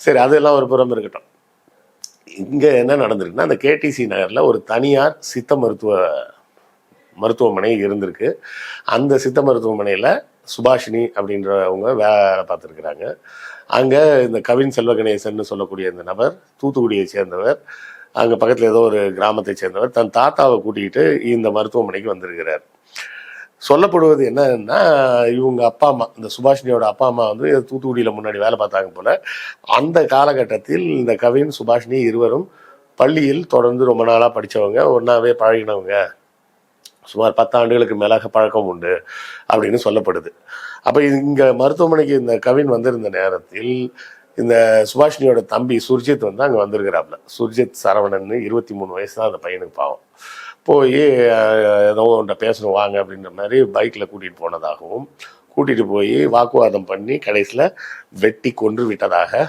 சரி அதெல்லாம் ஒரு புறம் இருக்கட்டும். இங்கே என்ன நடந்திருக்குன்னா அந்த கேடிசி நகரில் ஒரு தனியார் சித்த மருத்துவ மருத்துவமனை இருந்திருக்கு. அந்த சித்த மருத்துவமனையில் சுபாஷினி அப்படின்றவங்க வேலை பார்த்துருக்குறாங்க. அங்கே இந்த கவின் செல்வ கணேசன் சொல்லக்கூடிய இந்த நபர் தூத்துக்குடியை சேர்ந்தவர் அங்கே பக்கத்தில் ஏதோ ஒரு கிராமத்தை சேர்ந்தவர் தன் தாத்தாவை கூட்டிகிட்டு இந்த மருத்துவமனைக்கு வந்திருக்கிறார். சொல்லப்படுவது என்னன்னா இவங்க அப்பா அம்மா இந்த சுபாஷினியோட அப்பா அம்மா வந்து தூத்துக்குடியில் முன்னாடி வேலை பார்த்தாங்க போல. அந்த காலகட்டத்தில் இந்த கவின் சுபாஷினி இருவரும் பள்ளியில் தொடர்ந்து ரொம்ப நாளாக படித்தவங்க ஒன்றாவே பழகினவங்க. சுமார் பத்தாண்டுகளுக்கு மேலாக பழக்கம் உண்டு அப்படின்னு சொல்லப்படுது. அப்போ இங்கே மருத்துவமனைக்கு இந்த கவின் வந்திருந்த நேரத்தில் இந்த சுபாஷினியோட தம்பி சுர்ஜித் வந்து அங்கே வந்திருக்கிறாப்புல சுர்ஜித் சரவணன் இருபத்தி மூணு வயசு தான் அந்த பையனுக்கு பாவம். போய் ஏதோ ஒன்றை பேசணும் வாங்க அப்படின்ற மாதிரி பைக்கில் கூட்டிகிட்டு போனதாகவும் கூட்டிகிட்டு போய் வாக்குவாதம் பண்ணி கடைசியில் வெட்டி கொன்று விட்டதாக